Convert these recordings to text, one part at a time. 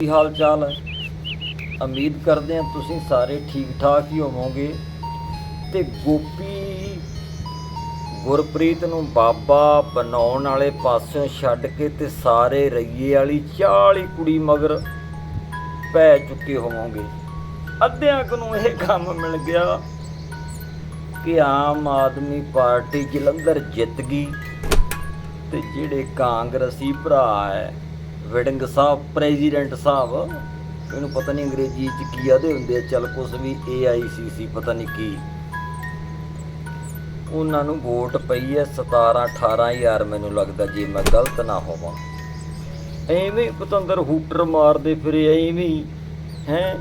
ਕੀ ਹਾਲ ਚਾਲ ਹੈ? ਉਮੀਦ ਕਰਦੇ ਹਾਂ ਤੁਸੀਂ ਸਾਰੇ ਠੀਕ ਠਾਕ ਹੀ ਹੋਵੋਗੇ। ਤੇ ਗੋਪੀ ਗੁਰਪ੍ਰੀਤ ਨੂੰ ਬਾਬਾ ਬਣਾਉਣ ਵਾਲੇ ਪਾਸਿਓਂ ਛੱਡ ਕੇ ਤੇ ਸਾਰੇ ਰਈਏ ਵਾਲੀ 40 ਕੁੜੀ ਮਗਰ ਪੈ ਚੁੱਕੇ ਹੋਵੋਗੇ। ਅੱਧਿਆਂ ਕੁ ਨੂੰ ਇਹ ਕੰਮ ਮਿਲ ਗਿਆ ਕਿ ਆਮ ਆਦਮੀ ਪਾਰਟੀ ਜਲੰਧਰ ਜਿੱਤ ਗਈ ਤੇ ਜਿਹੜੇ ਕਾਂਗਰਸੀ ਭਰਾ ਹੈ ਵਿਡਿੰਗ ਸਾਹਿਬ ਪ੍ਰੈਜ਼ੀਡੈਂਟ ਸਾਹਿਬ, ਇਹਨੂੰ ਪਤਾ ਨਹੀਂ ਅੰਗਰੇਜ਼ੀ ਚ ਕੀ ਆਦੇ ਹੁੰਦੇ ਆ, ਚੱਲ ਕੁਛ ਵੀ AICC ਪਤਾ ਨਹੀਂ ਕੀ। ਉਹਨਾਂ ਨੂੰ ਵੋਟ ਪਈ ਹੈ 17 18000 ਮੈਨੂੰ ਲੱਗਦਾ ਜੇ ਮੈਂ ਗਲਤ ਨਾ ਹੋਵਾਂ। ਐਵੇਂ ਪਤੰਦਰ ਹੂਟਰ ਮਾਰਦੇ ਫਿਰੇ, ਐਵੇਂ ਹੀ, ਹੈ?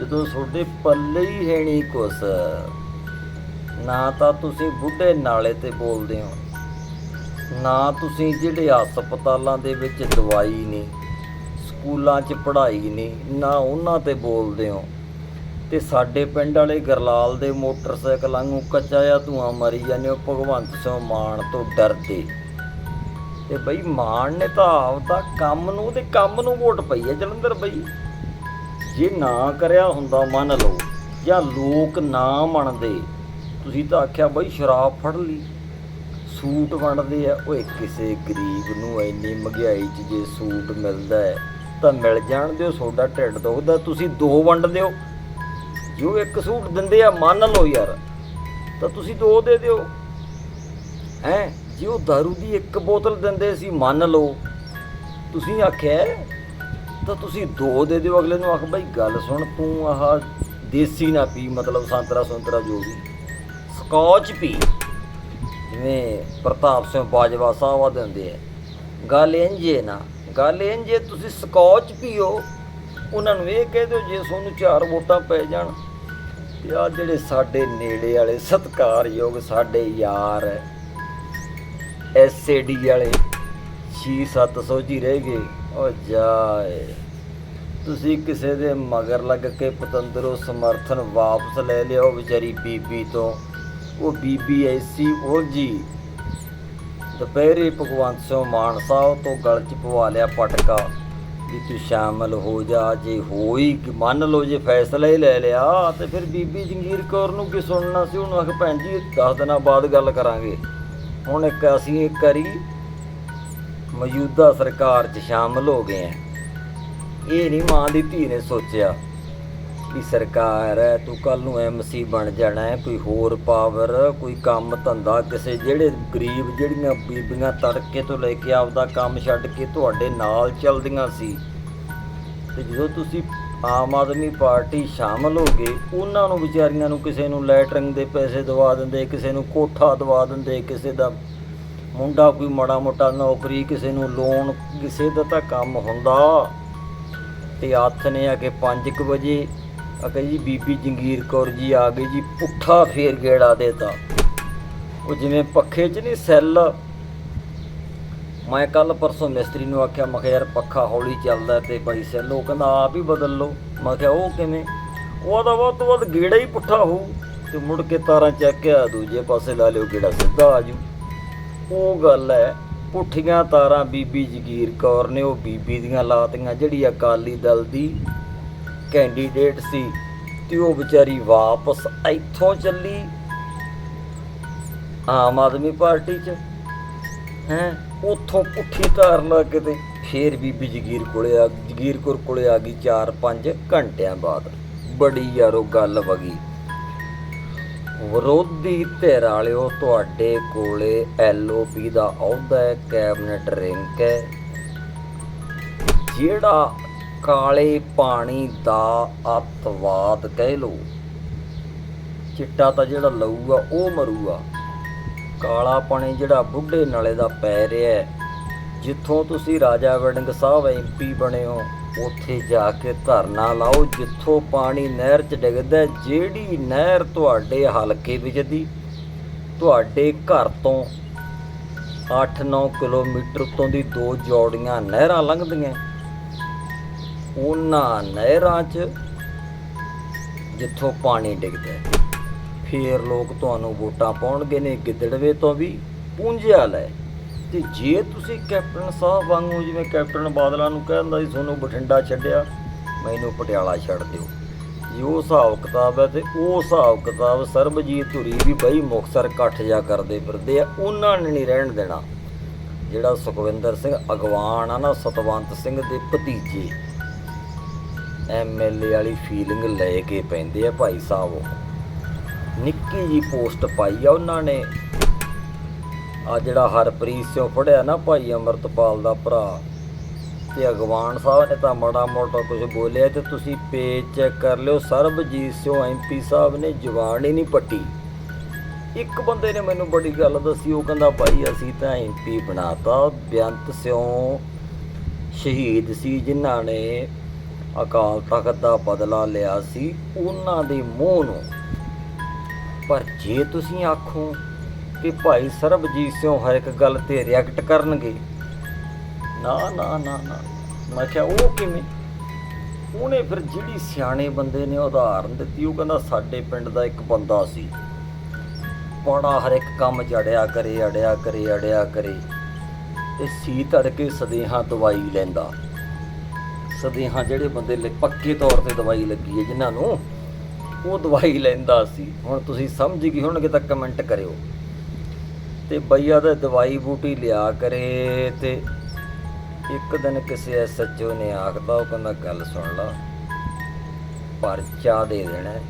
ਜਦੋਂ ਤੁਹਾਡੇ ਪੱਲੇ ਹੀ ਹੈ ਨਹੀਂ ਕੁਛ। ਨਾ ਤਾਂ ਤੁਸੀਂ ਬੁੱਢੇ ਨਾਲੇ ਤੇ ਬੋਲਦੇ ਹੋ। ਨਾ ਤੁਸੀਂ ਜਿਹੜੇ ਹਸਪਤਾਲਾਂ ਦੇ ਵਿੱਚ ਦਵਾਈ ਨਹੀਂ ਸਕੂਲਾਂ 'ਚ ਪੜ੍ਹਾਈ ਨਹੀਂ ਨਾ ਉਹਨਾਂ ਤੇ ਬੋਲਦੇ ਹੋ। ਤੇ ਸਾਡੇ ਪਿੰਡ ਵਾਲੇ ਗਰਲਾਲ ਦੇ ਮੋਟਰਸਾਈਕਲਾਂ ਨੂੰ ਕੱਚਾ ਜਿਹਾ ਧੂਆਂ ਮਾਰੀ ਜਾਂਦੇ ਹੋ, ਭਗਵੰਤ ਸਿੰਘ ਮਾਨ ਤੋਂ ਡਰਦੇ। ਤੇ ਬਈ ਮਾਨ ਨੇ ਤਾਂ ਆਪਦਾ ਕੰਮ ਨੂੰ ਤੇ ਕੰਮ ਨੂੰ ਵੋਟ ਪਈ ਹੈ ਜਲੰਧਰ ਬਈ। ਜੇ ਨਾ ਕਰਿਆ ਹੁੰਦਾ ਮੰਨ ਲਓ, ਜਾਂ ਲੋਕ ਨਾ ਮੰਨਦੇ, ਤੁਸੀਂ ਤਾਂ ਆਖਿਆ ਬਈ ਸ਼ਰਾਬ ਫੜ ਲਈ। ਸੂਟ ਵੰਡਦੇ ਆ, ਓਏ ਕਿਸੇ ਗਰੀਬ ਨੂੰ ਇੰਨੀ ਮਹਿੰਗਾਈ 'ਚ ਜੇ ਸੂਟ ਮਿਲਦਾ ਹੈ। ਤਾਂ ਮਿਲ ਜਾਣ ਦਿਓ ਤੁਹਾਡਾ ਢਿੱਡ ਦੁਖਦਾ, ਤੁਸੀਂ ਦੋ ਵੰਡ ਦਿਓ। ਜੋ ਇੱਕ ਸੂਟ ਦਿੰਦੇ ਆ, ਮੰਨ ਲਓ ਯਾਰ, ਤਾਂ ਤੁਸੀਂ ਦੋ ਦੇ ਦਿਓ। ਹੈ, ਜੇ ਉਹ दारू ਦੀ ਇੱਕ ਬੋਤਲ ਦਿੰਦੇ ਸੀ, ਮੰਨ ਲਓ, ਤੁਸੀਂ ਆਖਿਆ, ਤਾਂ ਤੁਸੀਂ ਦੋ ਦੇ ਦਿਓ। ਅਗਲੇ ਨੂੰ ਆਖ, ਬਾਈ ਗੱਲ ਸੁਣ, ਤੂੰ ਆਹ ਦੇਸੀ ਨਾ ਪੀ, ਮਤਲਬ ਸੰਤਰਾ ਸੰਤਰਾ ਜੋ ਵੀ। ਸਕੌਚ ਪੀ। ਜਿਵੇਂ ਪ੍ਰਤਾਪ ਸਿੰਘ ਬਾਜਵਾ ਸਾਹਿਬ ਆ ਦਿੰਦੇ ਆ। ਗੱਲ ਇੰਜੇ ਨਾ, ਗੱਲ ਇੰਜੇ ਤੁਸੀਂ ਸਕੌਚ ਪੀਓ। ਉਹਨਾਂ ਨੂੰ ਇਹ ਕਹਿ ਦਿਓ ਜੇ ਤੁਹਾਨੂੰ ਚਾਰ ਵੋਟਾਂ ਪੈ ਜਾਣ, ਤੇ ਆ ਜਿਹੜੇ ਸਾਡੇ ਨੇੜੇ ਵਾਲੇ ਸਤਿਕਾਰਯੋਗ ਸਾਡੇ ਯਾਰ ਐਸਏਡੀ ਵਾਲੇ 6-700 ਜੀ ਰਹਿ ਗਏ। ਓ ਜਾਏ, ਤੁਸੀਂ ਕਿਸੇ ਦੇ ਮਗਰ ਲੱਗ ਕੇ ਪਤੰਦਰੋਂ ਸਮਰਥਨ ਵਾਪਸ ਲੈ ਲਿਓ ਵਿਚਾਰੀ ਬੀਬੀ ਤੋਂ। ਉਹ ਬੀਬੀ ਐਸੀ ਉਹ ਜੀ। ਦੁਪਹਿਰੇ ਭਗਵੰਤ ਸਿੰਘ ਮਾਨ ਸਾਹਿਬ ਤੋਂ ਗਲ 'ਚ ਪਵਾ ਲਿਆ ਪਟਕਾ ਵੀ ਤੂੰ ਸ਼ਾਮਲ ਹੋ ਜਾ, ਜੇ ਹੋਈ ਮੰਨ ਲਓ ਜੇ ਫੈਸਲਾ ਹੀ ਲੈ ਲਿਆ, ਤੇ ਫਿਰ ਬੀਬੀ ਜੰਗੀਰ ਕੌਰ ਨੂੰ ਕੀ ਸੁਣਨਾ ਸੀ? ਉਹਨੂੰ ਆਖ ਭੈਣ ਜੀ 10 ਦਿਨਾਂ ਬਾਅਦ ਗੱਲ ਕਰਾਂਗੇ। ਹੁਣ ਇੱਕ ਅਸੀਂ ਇੱਕ ਕਰੀ ਮੌਜੂਦਾ ਸਰਕਾਰ 'ਚ ਸ਼ਾਮਲ ਹੋ ਗਏ ਆ ਇਹ ਨਹੀਂ ਮਾਂ ਦੀ ਧੀ ਨੇ ਸੋਚਿਆ। ਵੀ ਸਰਕਾਰ ਹੈ? ਤੂੰ ਕੱਲ ਨੂੰ ਐਮਸੀ ਬਣ ਜਾਣਾ ਹੈ, ਕੋਈ ਹੋਰ ਪਾਵਰ ਕੋਈ ਕੰਮ ਧੰਦਾ, ਕਿਸੇ ਜਿਹੜੇ ਗਰੀਬ ਜਿਹੜੀਆਂ ਬੀਬੀਆਂ ਤੜਕੇ ਤੋਂ ਲੈ ਕੇ ਆਪਦਾ ਕੰਮ ਛੱਡ ਕੇ ਤੁਹਾਡੇ ਨਾਲ ਚੱਲਦੀਆਂ ਸੀ। ਤੇ ਜਦੋਂ ਤੁਸੀਂ ਆਮ ਆਦਮੀ ਪਾਰਟੀ ਸ਼ਾਮਲ ਹੋ ਗਏ, ਉਹਨਾਂ ਨੂੰ ਵਿਚਾਰੀਆਂ ਨੂੰ ਕਿਸੇ ਨੂੰ ਲੈਟਰਿੰਗ ਦੇ ਪੈਸੇ ਦਵਾ ਦਿੰਦੇ, ਕਿਸੇ ਨੂੰ ਕੋਠਾ ਦਵਾ ਦਿੰਦੇ, ਕਿਸੇ ਦਾ ਮੁੰਡਾ ਕੋਈ ਮਾੜਾ ਮੋਟਾ ਨੌਕਰੀ, ਕਿਸੇ ਨੂੰ ਲੋਨ ਕਿਸੇ ਦਾ ਤਾਂ ਕੰਮ ਹੁੰਦਾ। ਤੇ ਆਥ ਨੇ ਆ ਕੇ 5:00 ਵਜੇ ਆ ਜੀ, ਬੀਬੀ ਜੰਗੀਰ ਕੌਰ ਜੀ ਆ ਗਏ ਜੀ, ਪੁੱਠਾ ਫੇਰ ਗੇੜਾ ਦੇਤਾ। ਉਹ ਜਿਵੇਂ ਪੱਖੇ 'ਚ ਨਹੀਂ, ਸੈੱਲ। ਮੈਂ ਕੱਲ ਪਰਸੋਂ ਮਿਸਤਰੀ ਨੂੰ ਆਖਿਆ, ਮੈਂ ਕਿਹਾ ਯਾਰ ਪੱਖਾ ਹੌਲੀ ਚੱਲਦਾ ਤੇ ਬਾਈ ਸੈੱਲ, ਉਹ ਕਹਿੰਦਾ, ਆਪ ਹੀ ਬਦਲ ਲਓ। ਮੈਂ ਕਿਹਾ, ਉਹ ਕਿਵੇਂ? ਉਹਦਾ ਵੱਧ ਤੋਂ ਵੱਧ ਗੇੜਾ ਹੀ ਪੁੱਠਾ ਹੋਊ ਤੇ ਮੁੜ ਕੇ ਤਾਰਾਂ ਚੱਕ ਕੇ ਆ ਦੂਜੇ ਪਾਸੇ ਲਾ ਲਿਓ, ਗੇੜਾ ਸਿੱਧਾ ਆ ਜੂ। ਉਹ ਗੱਲ ਹੈ, ਪੁੱਠੀਆਂ ਤਾਰਾਂ ਬੀਬੀ ਜਗੀਰ ਕੌਰ ਨੇ, ਉਹ ਬੀਬੀ ਦੀਆਂ ਲਾਤੀਆਂ, ਜਿਹੜੀ ਅਕਾਲੀ ਦਲ ਦੀ ਕੈਂਡੀਡੇਟ ਸੀ ਤੇ ਉਹ ਵਿਚਾਰੀ ਵਾਪਸ ਇੱਥੋਂ ਚੱਲੀ ਆਮ ਆਦਮੀ ਪਾਰਟੀ 'ਚ, ਹੈ, ਉੱਥੋਂ ਪੁੱਠੀ ਤਾਰ ਲਾ ਕੇ ਤੇ ਫੇਰ ਬੀਬੀ ਜਗੀਰ ਕੋਲੇ ਆ ਜਗੀਰ ਕੌਰ ਕੋਲੇ ਆ ਗਈ 4-5 ਘੰਟਿਆਂ ਬਾਅਦ। ਬੜੀ ਯਾਰੋ ਗੱਲ ਵਗੀ ਵਿਰੋਧੀ ਧਿਰ ਵਾਲਿਓ, ਤੁਹਾਡੇ ਕੋਲੇ ਐਲਓਪੀ ਦਾ ਅਹੁਦਾ ਹੈ, ਕੈਬਨਿਟ ਰਿੰਕ ਹੈ। ਜਿਹੜਾ ਕਾਲੇ ਪਾਣੀ ਦਾ ਅੱਤਵਾਦ ਕਹਿ ਲੋ ਚਿੱਟਾ ਤਾਂ ਜਿਹੜਾ ਲਊਗਾ, ਉਹ ਮਰੂਗਾ। ਕਾਲਾ ਪਾਣੀ ਜਿਹੜਾ ਬੁੱਢੇ ਨਾਲੇ ਦਾ ਪੈ ਰਿਹਾ ਜਿੱਥੋਂ ਤੁਸੀਂ ਰਾਜਾ ਵੜਿੰਗ ਸਾਹਿਬ ਐਮਪੀ ਬਣੇ ਹੋ, ਉੱਥੇ ਜਾ ਕੇ ਧਰਨਾ ਲਾਓ। ਜਿੱਥੋਂ ਪਾਣੀ ਨਹਿਰ 'ਚ ਡਿੱਗਦਾ ਜਿਹੜੀ ਨਹਿਰ ਤੁਹਾਡੇ ਹਲਕੇ ਵਿੱਚ ਦੀ, ਤੁਹਾਡੇ ਘਰ ਤੋਂ 8-9 ਕਿਲੋਮੀਟਰ ਤੋਂ ਦੀ ਦੋ ਜੋੜੀਆਂ ਨਹਿਰਾਂ ਲੰਘਦੀਆਂ। ਉਹਨਾਂ ਨਹਿਰਾਂ 'ਚ ਜਿੱਥੋਂ ਪਾਣੀ ਡਿੱਗਦਾ ਹੈ। ਫੇਰ ਲੋਕ ਤੁਹਾਨੂੰ ਵੋਟਾਂ ਪਾਉਣਗੇ ਨੇ ਗਿੱਦੜਵੇ ਤੋਂ ਵੀ, ਪੂੰਝਿਆ ਲੈ। ਤੇ ਜੇ ਤੁਸੀਂ ਕੈਪਟਨ ਸਾਹਿਬ ਵਾਂਗੂ ਜਿਵੇਂ ਕੈਪਟਨ ਬਾਦਲਾਂ ਨੂੰ ਕਹਿੰਦਾ ਸੀ, ਤੁਹਾਨੂੰ ਬਠਿੰਡਾ ਛੱਡਿਆ, ਮੈਨੂੰ ਪਟਿਆਲਾ ਛੱਡ ਦਿਓ। ਜੇ, ਉਹ ਹਿਸਾਬ ਕਿਤਾਬ ਹੈ ਤੇ ਉਹ ਹਿਸਾਬ ਕਿਤਾਬ ਸਰਬਜੀਤ ਧੁਰੀ ਵੀ ਬਈ ਮੁਕਤਸਰ ਇਕੱਠ ਜਾ ਕਰਦੇ ਫਿਰਦੇ ਆ, ਉਹਨਾਂ ਨੇ ਨਹੀਂ ਰਹਿਣ ਦੇਣਾ। ਜਿਹੜਾ ਸੁਖਵਿੰਦਰ ਸਿੰਘ ਅਗਵਾਨ ਆ ਨਾ, ਸਤਵੰਤ ਸਿੰਘ ਦੇ ਭਤੀਜੇ ਐਮਐਲਏ ਵਾਲੀ ਫੀਲਿੰਗ ਲੈ ਕੇ ਪੈਂਦੇ ਆ ਭਾਈ ਸਾਹਿਬ। ਉਹ ਨਿੱਕੀ ਜੀ ਪੋਸਟ ਪਾਈ ਆ ਉਹਨਾਂ ਨੇ। ਆ ਜਿਹੜਾ ਹਰਪ੍ਰੀਤ ਸਿੰਘ ਫੜਿਆ ਨਾ ਭਾਈ ਅਮਰਤਪਾਲ ਦਾ ਭਰਾ, ਤੇ ਅਗਵਾਨ ਸਾਹਿਬ ਨੇ ਤਾਂ ਮਾੜਾ ਮੋਟਾ ਕੁਝ ਬੋਲਿਆ ਤੇ ਤੁਸੀਂ ਪੇਜ ਚੈੱਕ ਕਰ ਲਿਓ, ਸਰਬਜੀਤ ਸਿੰਘ ਐਮਪੀ ਸਾਹਿਬ ਨੇ ਜਵਾਨ ਹੀ ਨਹੀਂ ਪੱਟੀ। ਇੱਕ ਬੰਦੇ ਨੇ ਮੈਨੂੰ ਬੜੀ ਗੱਲ ਦੱਸੀ, ਉਹ ਕਹਿੰਦਾ ਭਾਈ ਅਸੀਂ ਤਾਂ ਐਮਪੀ ਬਣਾਤਾ, ਬੇਅੰਤ ਸਿੰਘ ਸ਼ਹੀਦ ਸੀ ਜਿਨ੍ਹਾਂ ਨੇ ਅਕਾਲ ਤਖਤ ਦਾ ਬਦਲਾ ਲਿਆ ਸੀ ਉਹਨਾਂ ਦੇ ਮੂੰਹ ਨੂੰ। ਪਰ ਜੇ ਤੁਸੀਂ ਆਖੋ ਕਿ ਭਾਈ ਸਰਬਜੀਤ ਸਿੰਘ ਹਰ ਇੱਕ ਗੱਲ ਤੇ ਰਿਐਕਟ ਕਰਨਗੇ, ਨਾ ਨਾ ਨਾ ਨਾ। ਮੈਂ ਕਿਹਾ, ਉਹ ਕਿਵੇਂ? ਉਹਨੇ ਫਿਰ ਜਿਹੜੀ ਸਿਆਣੇ ਬੰਦੇ ਨੇ ਉਦਾਹਰਨ ਦਿੱਤੀ, ਉਹ ਕਹਿੰਦਾ, ਸਾਡੇ ਪਿੰਡ ਦਾ ਇੱਕ ਬੰਦਾ ਸੀ। ਬੜਾ ਹਰ ਇੱਕ ਕੰਮ ਜੜਿਆ ਕਰੇ, ਅੜਿਆ ਕਰੇ ਅੜਿਆ ਕਰੇ। ਤੇ ਸੀ ਤੜਕੇ ਸਦੇਹਾ ਦਵਾਈ ਲੈਂਦਾ। ਸਦੇਹਾਂ ਜਿਹੜੇ ਬੰਦੇ ਲਈ ਪੱਕੇ ਤੌਰ ਤੇ ਦਵਾਈ ਲੱਗੀ ਹੈ ਜਿਨ੍ਹਾਂ ਨੂੰ, ਉਹ ਦਵਾਈ ਲੈਂਦਾ ਸੀ। ਹੁਣ ਤੁਸੀਂ ਸਮਝ ਗਏ ਹੋਣਗੇ ਤਾਂ ਕਮੈਂਟ ਕਰਿਓ। ਤੇ ਬਈਆ ਦਾ ਦਵਾਈ ਬੂਟੀ ਲਿਆ ਕਰੇ ਤੇ ਇੱਕ ਦਿਨ ਕਿਸੇ ਐਸਐਚਓ ਨੇ ਆਖਦਾ, ਉਹ ਕਹਿੰਦਾ, ਗੱਲ ਸੁਣ ਲਾ, ਪਰਚਾ ਦੇ ਦੇਣਾ ਹੈ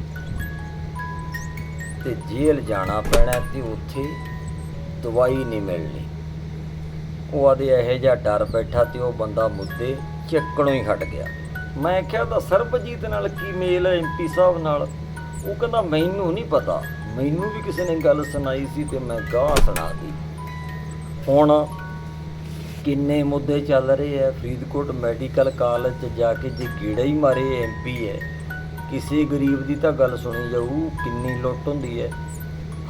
ਤੇ ਜੇਲ੍ਹ ਜਾਣਾ ਪੈਣਾ ਤੇ ਉੱਥੇ ਦਵਾਈ ਨਹੀਂ ਮਿਲਣੀ। ਉਹ ਆਦੇ ਇਹੋ ਜਿਹਾ ਡਰ ਬੈਠਾ ਤੇ ਉਹ ਬੰਦਾ ਮੁੱਦੇ ਚੱਕਣੋਂ ਹੀ ਹਟ ਗਿਆ। ਮੈਂ ਕਿਹਾ, ਤਾਂ ਸਰਬਜੀਤ ਨਾਲ ਕੀ ਮੇਲ ਹੈ ਐਮਪੀ ਸਾਹਿਬ ਨਾਲ? ਉਹ ਕਹਿੰਦਾ, ਮੈਨੂੰ ਨਹੀਂ ਪਤਾ। ਮੈਨੂੰ ਵੀ ਕਿਸੇ ਨੇ ਗੱਲ ਸੁਣਾਈ ਸੀ ਤੇ ਮੈਂ ਗਾਹ ਸੁਣਾ ਸੁਣਾਤੀ ਹੁਣ ਕਿੰਨੇ ਮੁੱਦੇ ਚੱਲ ਰਹੇ ਆ। ਫਰੀਦਕੋਟ ਮੈਡੀਕਲ ਕਾਲਜ 'ਚ ਜਾ ਕੇ ਜੇ ਗੇੜਾ ਹੀ ਮਾਰੇ ਐਮਪੀ ਹੈ, ਕਿਸੇ ਗਰੀਬ ਦੀ ਤਾਂ ਗੱਲ ਸੁਣੀ ਜਾਊ, ਕਿੰਨੀ ਲੁੱਟ ਹੁੰਦੀ ਹੈ।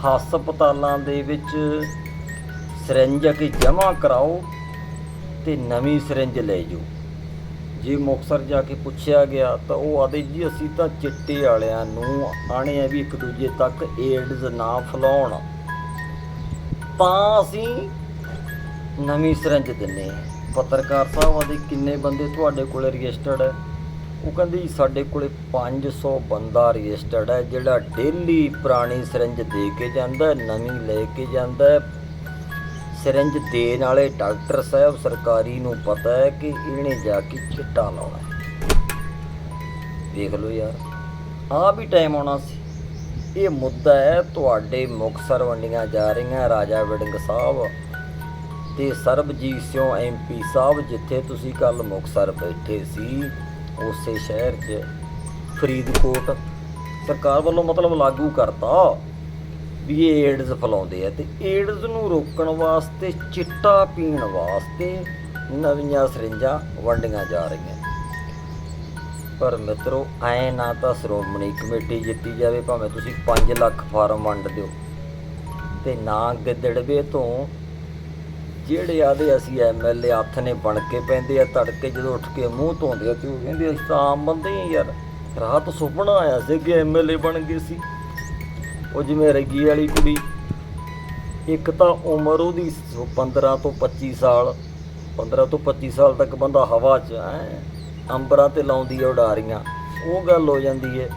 ਹਸਪਤਾਲਾਂ ਦੇ ਵਿੱਚ ਸਿਰੰਜ ਕੇ ਜਮ੍ਹਾਂ ਕਰਾਓ ਤੇ ਨਵੀਂ ਸਿਰੰਜ ਲੈ ਜਾਓ। ਜੇ ਮੁਕਤਸਰ ਜਾ ਕੇ ਪੁੱਛਿਆ ਗਿਆ ਤਾਂ ਉਹ ਆਦੇ ਜੀ, ਅਸੀਂ ਤਾਂ ਚਿੱਟੇ ਵਾਲਿਆਂ ਨੂੰ ਆਣੇ ਆ ਵੀ ਇੱਕ ਦੂਜੇ ਤੱਕ ਏਡਜ਼ ਨਾ ਫਲਾਉਣ। ਤਾਂ ਅਸੀਂ ਨਵੀਂ ਸਿਰੰਜ ਦਿੰਨੇ ਆ ਪੱਤਰਕਾਰ ਸਾਹਿਬ ਆਦੇ ਕਿੰਨੇ ਬੰਦੇ ਤੁਹਾਡੇ ਕੋਲੇ ਰਜਿਸਟਰਡ ਹੈ? ਉਹ ਕਹਿੰਦੇ, ਜੀ, ਸਾਡੇ ਕੋਲੇ 500 ਬੰਦਾ ਰਜਿਸਟਰਡ ਹੈ, ਜਿਹੜਾ ਡੇਲੀ ਪੁਰਾਣੀ ਸਿਰੰਜ ਦੇ ਕੇ ਜਾਂਦਾ ਨਵੀਂ ਲੈ ਕੇ ਜਾਂਦਾ ਸਿਰੰਜ ਦੇਣ ਵਾਲੇ ਡਾਕਟਰ ਸਾਹਿਬ ਸਰਕਾਰੀ ਨੂੰ ਪਤਾ ਹੈ ਕਿ ਇਹਨੇ ਜਾ ਕੇ ਚਿੱਟਾ ਲਾਉਣਾ ਦੇਖ ਲਓ ਯਾਰ ਆ ਵੀ ਟਾਈਮ ਆਉਣਾ ਸੀ। ਇਹ ਮੁੱਦਾ ਹੈ, ਤੁਹਾਡੇ ਮੁਕਤਸਰ ਵੰਡੀਆਂ ਜਾ ਰਹੀਆਂ, ਰਾਜਾ ਵੜਿੰਗ ਸਾਹਿਬ ਤੇ ਸਰਬਜੀਤ ਸਿੰਘ ਐਮਪੀ ਸਾਹਿਬ, ਜਿੱਥੇ ਤੁਸੀਂ ਕੱਲ ਮੁਕਤਸਰ ਬੈਠੇ ਸੀ, ਉਸੇ ਸ਼ਹਿਰ 'ਚ ਫਰੀਦਕੋਟ। ਸਰਕਾਰ ਵੱਲੋਂ ਮਤਲਬ ਲਾਗੂ ਕਰਤਾ। ਵੀ ਇਹ ਏਡਜ਼ ਫੈਲਾਉਂਦੇ ਆ ਤੇ ਏਡਜ਼ ਨੂੰ ਰੋਕਣ ਵਾਸਤੇ, ਚਿੱਟਾ ਪੀਣ ਵਾਸਤੇ ਨਵੀਆਂ ਸਰਿੰਜਾਂ ਵੰਡੀਆਂ ਜਾ ਰਹੀਆਂ। ਪਰ ਮਿੱਤਰੋ, ਐ ਨਾ ਤਾਂ ਸ਼੍ਰੋਮਣੀ ਕਮੇਟੀ ਜਿੱਤੀ ਜਾਵੇ, ਭਾਵੇਂ ਤੁਸੀਂ 5 ਲੱਖ ਫਾਰਮ ਵੰਡ ਦਿਓ। ਤੇ ਨਾ ਗਿੱਦੜਵੇ ਤੋਂ, ਜਿਹੜੇ ਆਦੇ ਅਸੀਂ ਐਮਐਲਏ ਹੱਥ ਨੇ ਬਣ ਕੇ ਪੈਂਦੇ ਆ, ਤੜਕੇ ਜਦੋਂ ਉੱਠ ਕੇ ਮੂੰਹ ਧੋਂਦੇ ਆ ਤੇ ਉਹ ਕਹਿੰਦੇ, ਅਸੀਂ ਤਾਂ ਆਮ ਬੰਦੇ ਹੀ ਯਾਰ। ਰਾਤ ਸੁਪਨਾ ਆਇਆ ਸੀ ਕਿ ਐਮਐਲਏ ਬਣ ਗਏ ਸੀ। ਉਹ ਜਿਵੇਂ ਰੱਗੀ ਵਾਲੀ ਕੁੜੀ। ਇੱਕ ਤਾਂ ਉਮਰ ਉਹਦੀ ਸੌ 15 ਤੋਂ 25 ਸਾਲ 15 ਤੋਂ 25 ਸਾਲ ਤੱਕ ਬੰਦਾ ਹਵਾ 'ਚ ਐ ਅੰਬਰਾਂ ਤੇ ਲਾਉਂਦੀ ਹੈ ਉਡਾਰੀਆਂ। ਉਹ ਗੱਲ ਹੋ ਜਾਂਦੀ ਹੈ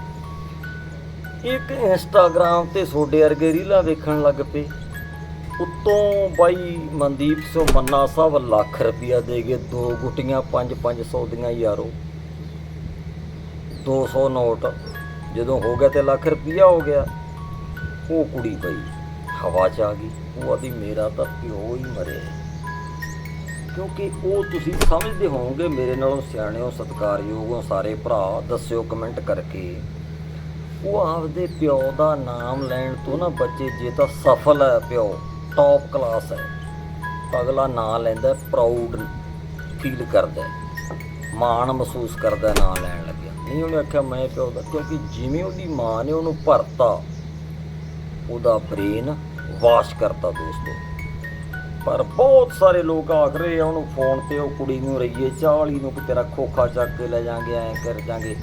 ਇੱਕ ਇੰਸਟਾਗ੍ਰਾਮ ਤੇ ਸੋਡੇ ਵਰਗੇ ਰੀਲਾਂ ਵੇਖਣ ਲੱਗ ਪਏ। ਉੱਤੋਂ ਬਾਈ ਮਨਦੀਪ ਸੋ ਮੰਨਾ ਸਾਹਿਬ ਲੱਖ ਰੁਪਇਆ ਦੇ ਗਏ, ਦੋ ਗੁੱਟੀਆਂ 5-500 ਦੀਆਂ ਯਾਰੋ। 200 ਨੋਟ, ਜਦੋਂ ਹੋ ਗਿਆ ਤੇ ਲੱਖ ਰੁਪਇਆ ਹੋ ਗਿਆ। ਉਹ ਕੁੜੀ ਬਈ ਹਵਾ 'ਚ ਆ ਗਈ। ਉਹ ਆਦੀ, ਮੇਰਾ ਤਾਂ ਪਿਓ ਹੀ ਮਰੇ ਕਿਉਂਕਿ ਉਹ ਤੁਸੀਂ ਸਮਝਦੇ ਹੋਵੋਗੇ, ਮੇਰੇ ਨਾਲੋਂ ਸਿਆਣੇ ਹੋ ਸਤਿਕਾਰਯੋਗ ਹੋ ਸਾਰੇ ਭਰਾ, ਦੱਸਿਓ ਕਮੈਂਟ ਕਰਕੇ। ਉਹ ਆਪਦੇ ਪਿਓ ਦਾ ਨਾਮ ਲੈਣ ਤੋਂ ਨਾ ਬੱਚੇ, ਜੇ ਤਾਂ ਸਫਲ ਹੈ ਪਿਓ ਟੌਪ ਕਲਾਸ ਹੈ। ਅਗਲਾ ਨਾਂ ਲੈਂਦਾ ਪ੍ਰਾਊਡ ਫੀਲ ਕਰਦਾ ਮਾਣ ਮਹਿਸੂਸ ਕਰਦਾ ਨਾਂ ਲੈਣ ਲੱਗਿਆ। ਨਹੀਂ, ਉਹਨੇ ਆਖਿਆ, ਮੈਂ ਪਿਓ ਦਾ ਕਿਉਂਕਿ ਜਿਵੇਂ ਉਹਦੀ ਮਾਂ ਨੇ ਉਹਨੂੰ ਭਰਤਾ ਉਹਦਾ ਬ੍ਰੇਨ ਵਾਸ਼ ਕਰਤਾ ਦੋਸਤੋ। ਪਰ ਬਹੁਤ ਸਾਰੇ ਲੋਕ ਆਖ ਰਹੇ ਆ, ਉਹਨੂੰ ਫੋਨ ਤੇ ਉਹ ਕੁੜੀ ਨੂੰ ਰਹੀਏ ਚਾਲੀ ਨੂੰ ਕਿ ਤੇਰਾ ਖੋਖਾ ਚੱਕ ਕੇ ਲੈ ਜਾਾਂਗੇ, ਐ ਕਰ ਜਾਾਂਗੇ।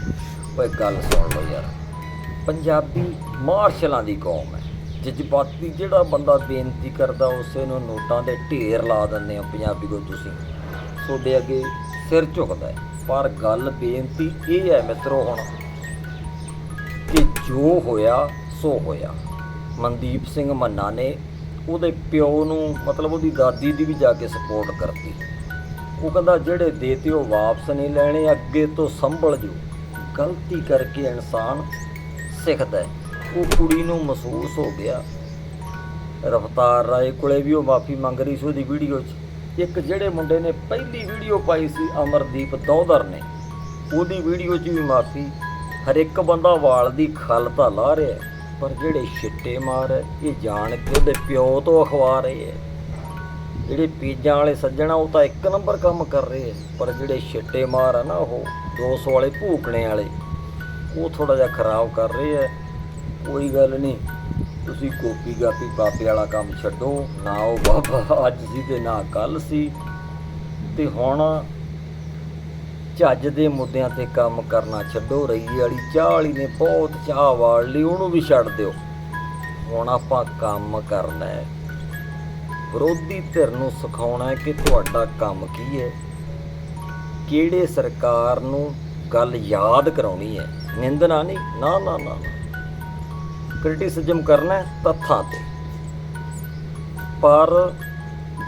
ਓਏ ਗੱਲ ਸੁਣ ਲਓ ਯਾਰ, ਪੰਜਾਬੀ ਮਾਰਸ਼ਲਾਂ ਦੀ ਕੌਮ ਹੈ। ਜਜ਼ਬਾਤੀ ਜਿਹੜਾ ਬੰਦਾ ਬੇਨਤੀ ਕਰਦਾ, ਉਸੇ ਨੂੰ ਨੋਟਾਂ ਦੇ ਢੇਰ ਲਾ ਦਿੰਦੇ ਆ ਪੰਜਾਬੀ ਕੋ ਤੁਸੀਂ। ਤੁਹਾਡੇ ਅੱਗੇ ਸਿਰ ਝੁਕਦਾ ਹੈ। ਪਰ ਗੱਲ ਬੇਨਤੀ ਇਹ ਹੈ ਮਿੱਤਰੋ ਹੁਣ, ਕਿ ਜੋ ਹੋਇਆ, ਸੋ ਹੋਇਆ। ਮਨਦੀਪ ਸਿੰਘ ਮੰਨਾ ਨੇ ਉਹਦੇ ਪਿਓ ਨੂੰ, ਮਤਲਬ ਉਹਦੀ ਦਾਦੀ ਦੀ ਵੀ ਜਾ ਕੇ ਸਪੋਰਟ ਕਰਤੀ। ਉਹ ਕਹਿੰਦਾ, ਜਿਹੜੇ ਦੇਤੇ ਉਹ ਵਾਪਸ ਨਹੀਂ ਲੈਣੇ, ਅੱਗੇ ਤੋਂ ਸੰਭਲ ਜੋ। ਗਲਤੀ ਕਰਕੇ ਇਨਸਾਨ ਸਿੱਖਦਾ ਉਹ ਕੁੜੀ ਨੂੰ ਮਹਿਸੂਸ ਹੋ ਗਿਆ। ਰਫਤਾਰ ਰਾਏ ਕੋਲੇ ਵੀ ਉਹ ਮਾਫੀ ਮੰਗ ਰਹੀ ਸੀ ਉਹਦੀ ਵੀਡੀਓ 'ਚ। ਇੱਕ ਜਿਹੜੇ ਮੁੰਡੇ ਨੇ ਪਹਿਲੀ ਵੀਡੀਓ ਪਾਈ ਸੀ ਅਮਰਦੀਪ ਦੌਦਰ ਨੇ, ਉਹਦੀ ਵੀਡੀਓ 'ਚ ਵੀ ਮਾਫੀ। ਹਰ ਇੱਕ ਬੰਦਾ ਵਾਲ ਦੀ ਖਲ ਤਾਂ ਲਾ ਰਿਹਾ ਪਰ ਜਿਹੜੇ ਛਿੱਟੇ ਮਾਰ ਹੈ, ਇਹ ਜਾਣ ਕੇ ਉਹਦੇ ਪਿਓ ਤੋਂ ਅਖਵਾ ਰਹੇ ਹੈ। ਜਿਹੜੇ ਪੀਜਾਂ ਵਾਲੇ ਸੱਜਣਾ ਉਹ ਤਾਂ ਇੱਕ ਨੰਬਰ ਕੰਮ ਕਰ ਰਹੇ ਹੈ। ਪਰ ਜਿਹੜੇ ਛਿੱਟੇ ਮਾਰ ਆ ਨਾ ਉਹ 200 ਵਾਲੇ ਭੂਕਣੇ ਵਾਲੇ ਉਹ ਥੋੜਾ ਜਿਹਾ ਖਰਾਬ ਕਰ ਰਹੇ ਹੈ। ਕੋਈ ਗੱਲ ਨਹੀਂ ਤੁਸੀਂ ਗੋਪੀ ਗਾਪੀ ਬਾਬੇ ਵਾਲਾ ਕੰਮ ਛੱਡੋ। ਨਾ ਉਹ ਬਾਬਾ ਅੱਜ ਸੀ ਤੇ ਨਾ ਕੱਲ ਸੀ। ਤੇ ਹੁਣ ਝੱਜ ਦੇ ਮੁੱਦਿਆਂ ਤੇ ਕੰਮ ਕਰਨਾ ਛੱਡੋ ਰਹੀ ਵਾਲੀ ਚਾਹ ਵਾਲੀ ਨੇ, ਬਹੁਤ ਚਾਹ ਵਾਲ ਲਈ, ਉਹਨੂੰ ਵੀ ਛੱਡ ਦਿਓ। ਹੁਣ ਆਪਾਂ ਕੰਮ ਕਰਨਾ ਹੈ। ਵਿਰੋਧੀ ਧਿਰ ਨੂੰ ਸਿਖਾਉਣਾ ਹੈ ਕਿ ਤੁਹਾਡਾ ਕੰਮ ਕੀ ਹੈ। ਕਿਹੜੇ ਸਰਕਾਰ ਨੂੰ ਗੱਲ ਯਾਦ ਕਰਾਉਣੀ ਹੈ। ਨਿੰਦਣਾ ਨਹੀਂ, ਨਾ ਨਾ ਨਾ ਕ੍ਰਿਟਿਸਿਜ਼ਮ ਕਰਨਾ ਹੈ ਤੱਥਾਂ ਤੇ। ਪਰ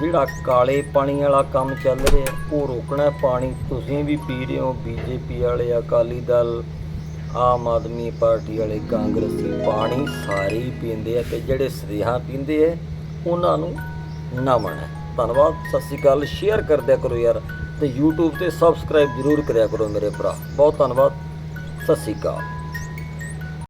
ਜਿਹੜਾ ਕਾਲੇ ਪਾਣੀ ਵਾਲਾ ਕੰਮ ਚੱਲ ਰਿਹਾ, ਉਹ ਰੋਕਣਾ ਪਾਣੀ। ਤੁਸੀਂ ਵੀ ਪੀ ਰਹੇ ਹੋ ਬੀਜੇਪੀ ਵਾਲੇ, ਅਕਾਲੀ ਦਲ, ਆਮ ਆਦਮੀ ਪਾਰਟੀ ਵਾਲੇ, ਕਾਂਗਰਸੀ। ਪਾਣੀ ਸਾਰੇ ਹੀ ਪੀਂਦੇ ਆ ਤੇ ਜਿਹੜੇ ਸਦੇਹਾਂ ਪੀਂਦੇ ਆ, ਉਹਨਾਂ ਨੂੰ ਨਾ ਹੈ। ਧੰਨਵਾਦ, ਸਤਿ ਸ਼੍ਰੀ ਅਕਾਲ। ਸ਼ੇਅਰ ਕਰਦਿਆ ਕਰੋ ਯਾਰ ਤੇ YouTube ਤੇ ਸਬਸਕ੍ਰਾਈਬ ਜ਼ਰੂਰ ਕਰਿਆ ਕਰੋ ਮੇਰੇ ਭਰਾ। ਬਹੁਤ ਧੰਨਵਾਦ, ਸਤਿ ਸ਼੍ਰੀ ਅਕਾਲ।